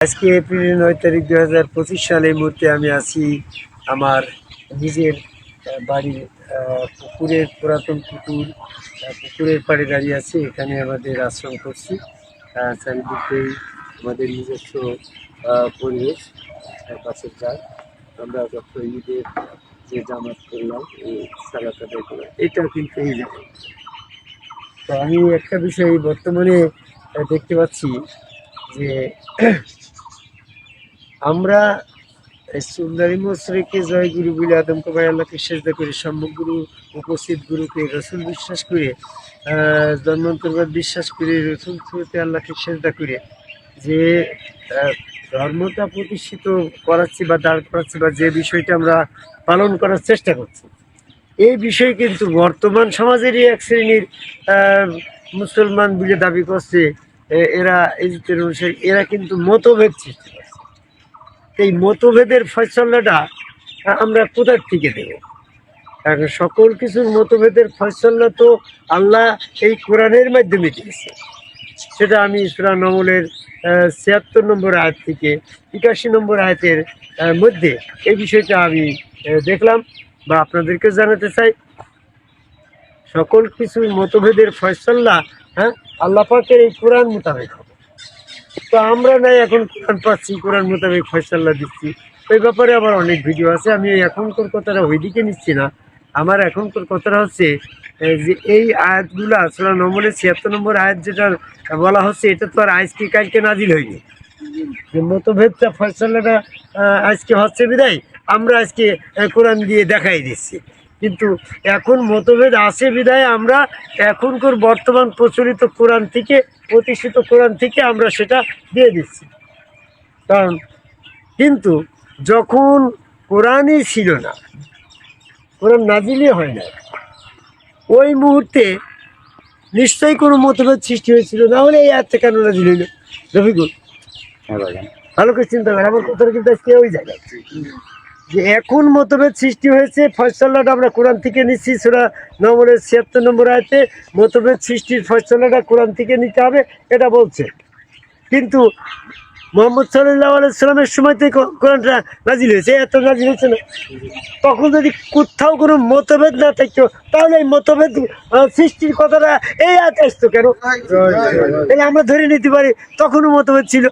আজকে এপ্রিল নয় তারিখ দু হাজার পঁচিশ সালে মুহূর্তে আমি আছি আমার নিজের বাড়ির পুকুরের, পুরাতন পুকুর পুকুরের পাড়ে দাঁড়িয়ে আছি। এখানে আমাদের আশ্রম করছি। চারিদিকেই আমাদের নিজস্ব পরিবেশ পাশের যার আমরা যত ঈদের যে জামাত করলাম, এই আদায় করলাম, এটাও কিন্তু এই তো আমি একটা বিষয় বর্তমানে দেখতে পাচ্ছি যে আমরা এই সুন্দরী মশরিকে জয় গুরু বলে আদমকে ভাই আল্লাহকে সেজদা করে গুরু, উপস্থিত গুরুকে রসুল বিশ্বাস করে জন্মান্তরবাদ বিশ্বাস করে, রসুল থ্রুতে আল্লাহকে সেজদা করে যে ধর্মটা প্রতিষ্ঠিত করাচ্ছি বা দাঁড় করাচ্ছি বা যে বিষয়টা আমরা পালন করার চেষ্টা করছি। এই বিষয় কিন্তু বর্তমান সমাজেরই এক শ্রেণির মুসলমান বলে দাবি করছে এরা ইজতের অনুসারী এরা কিন্তু মতভেদ সৃষ্টি করছে। এই মতভেদের ফয়সলাটা আমরা কোথার থেকে দেব? কারণ সকল কিছুর মতভেদের ফয়সলা তো আল্লাহ এই কোরআনের মাধ্যমে দিয়েছে। সেটা আমি সুরা নমলের ছিয়াত্তর নম্বর আয়াত থেকে একাশি নম্বর আয়াতের মধ্যে এই বিষয়টা আমি দেখলাম বা আপনাদেরকে জানাতে চাই। সকল কিছুর মতভেদের ফয়সল্লা হ্যাঁ আল্লাহ পাকের এই কোরআন মোতাবেক। তো আমরা নাই এখন কোরআন পাচ্ছি কোরআন মোতাবেক ফয়সাল্লা দিচ্ছি। ওই ব্যাপারে আবার অনেক ভিডিও আছে, আমি এখনকার কথাটা ওইদিকে নিচ্ছি না। আমার এখনকার কথাটা হচ্ছে যে এই আয়াতগুলো আসলে নম্বরের ছিয়াত্তর নম্বর আয়াত যেটা বলা হচ্ছে, এটা তো আর আজকে, কালকে নাজিল হয়নি। মতভেদটা, ফয়সাল্লাটা আজকে হচ্ছে বিদায়, আমরা আজকে কোরআন দিয়ে দেখাই দিচ্ছি। কিন্তু এখন মতভেদ আছে বিদায় আমরা এখনকার বর্তমান প্রচলিত কোরআন থেকে প্রতিষ্ঠিত কোরআন থেকে আমরা সেটা দিয়ে দিচ্ছি। কারণ কিন্তু যখন কোরআনই ছিল না কোরআন নাজিলই হয় না ওই মুহূর্তে নিশ্চয়ই কোনো মতভেদ সৃষ্টি হয়েছিল। না হলে এই আয়াতটা কেন নাজিল হইল? রফিকুল। ভালো করে চিন্তা করে আমার কথাটা কিন্তু আজকে ওই জায়গায়। যে এখন মতভেদ সৃষ্টি হয়েছে ফয়সলাটা আমরা কোরআন থেকে নিচ্ছি সুরা নম্বরের ছিয়াত্তর নম্বর আয়তে। মতভেদ সৃষ্টির ফয়সলাটা কোরআন থেকে নিতে হবে এটা বলছে। কিন্তু মোহাম্মদ সাল্লাহ আলাইসালামের সময়তে কোরআনটা নাজিল হয়েছে এত নাজিল হয়েছে না। তখন যদি কোথাও কোনো মতভেদ না থাকতো তাহলে এই মতভেদ সৃষ্টির কথাটা এই আয়াত আসতো কেন? তাহলে আমরা ধরে নিতে পারি তখনও মতভেদ ছিল।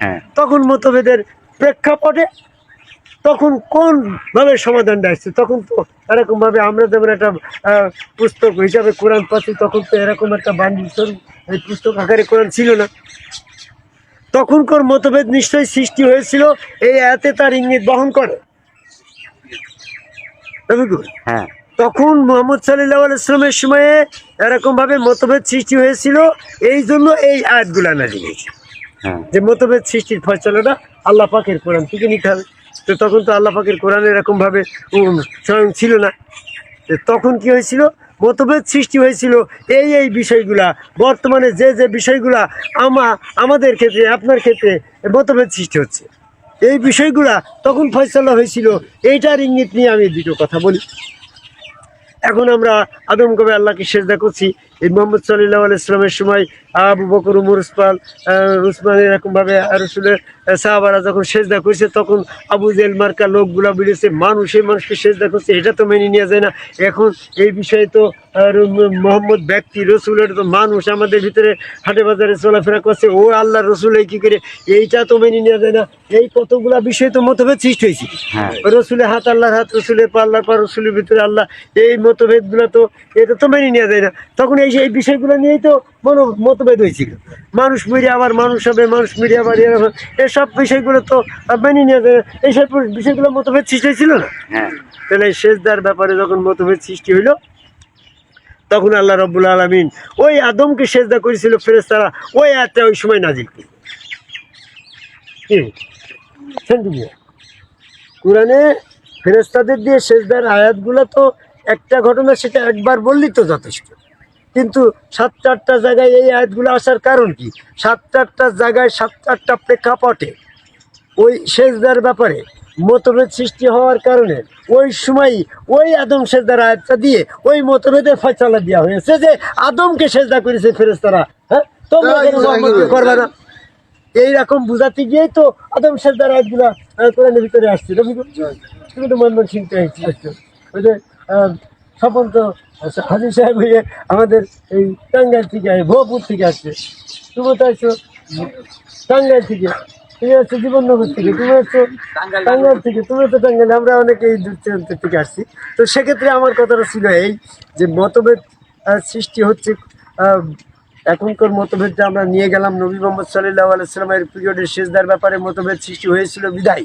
হ্যাঁ। তখন মতভেদের প্রেক্ষাপটে তখন কোন ভাবে সমাধানটা আসছে? তখন তো এরকম ভাবে আমরা যেমন একটা পুস্তক হিসাবে কোরআন পাচ্ছি তখন তো এরকম একটা বান্ডিল এই পুস্তক আকারে কোরআন ছিল না। তখনকার মতভেদ নিশ্চয়ই সৃষ্টি হয়েছিল এই আয়াতে তার ইঙ্গিত বহন করে। হ্যাঁ। তখন মোহাম্মদ সাল্লাহ আলাইসলামের সময়ে এরকম ভাবে মতভেদ সৃষ্টি হয়েছিল এই জন্য এই আয়াতগুলা না দিয়েছে হ্যাঁ। যে মতভেদ সৃষ্টির ফয়সলাটা আল্লাহ পাকের কোরআন থেকে নিতে হবে। তো তখন তো আল্লাহ পাকের কোরআন এরকম ভাবে স্বয়ং ছিল না। তখন কি হয়েছিল? মতভেদ সৃষ্টি হয়েছিল। এই এই বিষয়গুলা, বর্তমানে যে যে বিষয়গুলা আমা, আমাদের ক্ষেত্রে, আপনার ক্ষেত্রে মতভেদ সৃষ্টি হচ্ছে। এই বিষয়গুলা তখন ফয়সলা হয়েছিল। এইটার ইঙ্গিত নিয়ে আমি দুটো কথা বলি। এখন আমরা আদম কবে আল্লাহকে সেজদা করছি। এই মোহাম্মদ সাল্লাহ আলাইসলামের সময় আবু বকর উমর উসমান উসমান এরকমভাবে রসুলের সাহাবারা যখন সেজদা করছে তখন আবু জেল মার্কা লোকগুলা বলেছে মানুষ এই মানুষকে সেজদা করছে এটা তো মেনে নেওয়া যায় না। এখন এই বিষয়ে তো মোহাম্মদ ব্যক্তি রসুলের তো মানুষ আমাদের ভিতরে হাটে বাজারে চলাফেরা করছে ও আল্লাহ রসুল এই কী করে এইটা তো মেনে নেওয়া যায় না। এই কতগুলা বিষয় তো মতভেদ সৃষ্টি হয়েছে। হ্যাঁ। রসুলের হাত আল্লাহর হাত রসুলের পা আল্লাহর পা রসুলের ভিতরে আল্লাহ এই মতভেদগুলো তো এটা তো মেনে নেওয়া যায় না। তখন এই যে এই বিষয়গুলো নিয়েই তো মনো মতভেদ হয়েছিল। মানুষ মিরে আবার মানুষ হবে মানুষ মিরে আবার এরা হবে। এসব বিষয়গুলো তো মেনে নেওয়া যায় না। এইসব বিষয়গুলো মতভেদ সৃষ্টি হয়েছিল না? হ্যাঁ। তাহলে শেষদার ব্যাপারে যখন মতভেদ সৃষ্টি হইল তখন আল্লাহ রব্বুল আলমিন ওই আদমকে সেজদা করেছিল ফেরেস্তারা ওই আয়াতটা ওই সময় নাজিল কোরআনে ফেরেস্তাদের দিয়ে সেজদার আয়াতগুলো তো একটা ঘটনা সেটা একবার বললেই তো যথেষ্ট। কিন্তু সাত চারটা জায়গায় এই আয়াতগুলো আসার কারণ কি? সাত চারটা জায়গায় সাত চারটা প্রেক্ষাপটে ওই সেজদার ব্যাপারে মতভেদ সৃষ্টি হওয়ার কারণে ওই সময় ওই আদম সেজদার আয়াতটা দিয়ে ওই মতভেদের ফয়সালা দেওয়া হয়েছে যে আদমকে সেজদা করেছে ফেরেস্তারা হ্যাঁ? তোমরা করবে না? এইরকম বুঝাতে গিয়েই তো আদম সেজদার আয়াতগুলা কোরআনের ভিতরে আসছে। তুমি তো মনমন চিন্তা আসছো ওই যে স্বপন তো হাজির সাহেব হয়ে আমাদের এই টাঙ্গাইল থেকে ভোপুর থেকে আসছে তুমি তো? আসছো টাঙ্গাইল থেকে। তুমি হচ্ছে জীবননগর থেকে তুমি হচ্ছে টাঙ্গাইল থেকে তুমি তো টাঙ্গাইল আমরা অনেকে এই দূর দূরান্ত থেকে আসছি। তো সেক্ষেত্রে আমার কথাটা ছিল এই যে মতভেদ সৃষ্টি হচ্ছে এখনকার মতভেদটা আমরা নিয়ে গেলাম নবী মোহাম্মদ সাল্লাহ আলাইসালামের পিরিয়ডের শেষদার ব্যাপারে মতভেদ সৃষ্টি হয়েছিল বিদায়।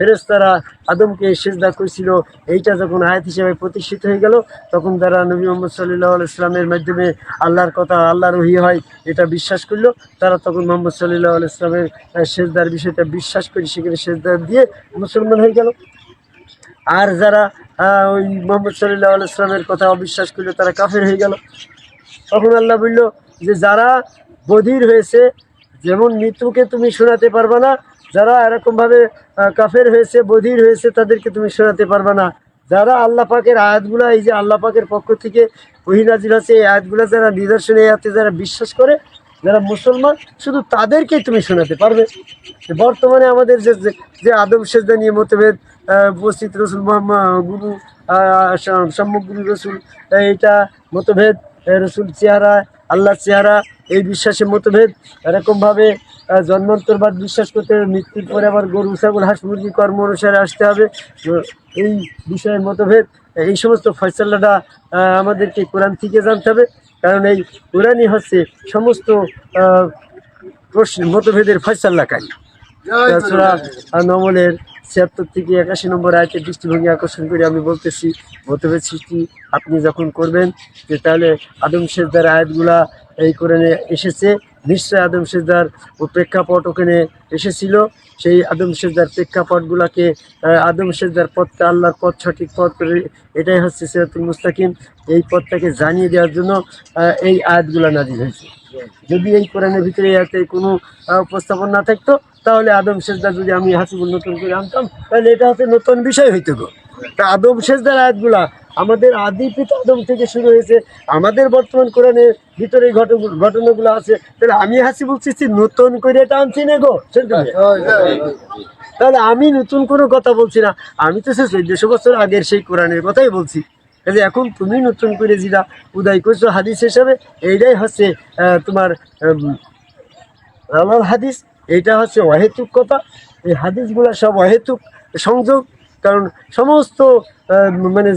ফেরেশতারা আদমকে সেজদা করেছিল। এইটা যখন আয়াত হিসেবে প্রতিষ্ঠিত হয়ে গেল, তখন তারা নবী মোহাম্মদ সাল্লাহ ইসলামের মাধ্যমে আল্লাহর কথা, আল্লাহর ওহি হয়, এটা বিশ্বাস করল, তারা তখন মোহাম্মদ সাল্লাহ ইসলামের সেজদার বিষয়টা বিশ্বাস করে সেখানে সেজদা দিয়ে মুসলমান হয়ে গেল। আর যারা ওই মোহাম্মদ সাল্লাহ ইসলামের কথা অবিশ্বাস করল, তারা কাফের হয়ে গেল। তখন আল্লাহ বলল যে, যারা বধির হয়েছে, যেমন মৃত্যুকে তুমি শোনাতে পারবে না যারা এরকমভাবে কাফের হয়েছে বধির হয়েছে তাদেরকে তুমি শোনাতে পারবে না। যারা আল্লাহ পাকের আয়াতগুলো এই যে আল্লাহ পাকের পক্ষ থেকে ওহিনাজির আছে এই আয়াতগুলো যারা নিদর্শনে আয়াতে যারা বিশ্বাস করে যারা মুসলমান শুধু তাদেরকেই তুমি শোনাতে পারবে। বর্তমানে আমাদের যে যে- আদম সেজদা নিয়ে মতভেদ উপস্থিত রসুল মোহাম্মদ গুরু আহ, সম- সম্মুখ গুরু রসুল এইটা মতভেদ রসুল চেহারা আল্লাহ চেহারা এই বিশ্বাসের মতভেদ এরকমভাবে জন্মান্তরবাদ বিশ্বাস করতে হবে মৃত্যুর পরে আবার গরু ছাগল হাঁস মুরগি কর্ম অনুসারে আসতে হবে। এই বিষয়ের মতভেদ এই সমস্ত ফয়সালাটা আমাদেরকে কোরআন থেকে জানতে হবে। কারণ এই কোরআনই হচ্ছে সমস্ত প্রশ্ন মতভেদের ফয়সাল্লাকারী তাছাড়া নমলের ছিয়াত্তর থেকে একাশি নম্বর আয়তের দৃষ্টিভঙ্গি আকর্ষণ করে আমি বলতেছি মতভেদ সৃষ্টি আপনি যখন করবেন যে তাহলে আদম সেজদার আয়াতগুলা এই কোরআনে এসেছে। নিশ্চয় আদম সেজদার প্রেক্ষাপট ওখানে এসেছিল। সেই আদম সেজদার প্রেক্ষাপটগুলোকে আদম সেজদার পথটা আল্লাহর পথ, সঠিক পথ এটাই হচ্ছে সিরাতুল মুস্তাকিম। এই পথটাকে জানিয়ে দেওয়ার জন্য এই আয়াতগুলা নাজিল হয়েছে। যদি এই কোরআনের ভিতরে এতে কোনো উপস্থাপন না থাকতো, তাহলে আদম সেজদা যদি আমি হাসিবুল নতুন করে আনতাম, তাহলে এটা হচ্ছে নতুন বিষয় হইতো গো। তা আদম সেজদার আয়াতগুলা আমাদের আদি পিতা আদম থেকে শুরু হয়েছে আমাদের বর্তমান কোরআনের ভিতরে এই ঘটনাগুলো আছে। তাহলে আমি হাসিবুল সিস্তি নতুন করে এটা আনছি না গো তাহলে আমি নতুন কোনো কথা বলছি না। আমি তো সে চোদ্দশো বছর আগের সেই কোরআনের কথাই বলছি। কাজে এখন তুমি নতুন করে যেটা উদয় করছ হাদিস হিসাবে এইটাই হচ্ছে আহ, তোমার হাদিস এইটা হচ্ছে অহেতুক কথা। এই হাদিসগুলো সব অহেতুক সংযোগ। কারণ সমস্ত মানে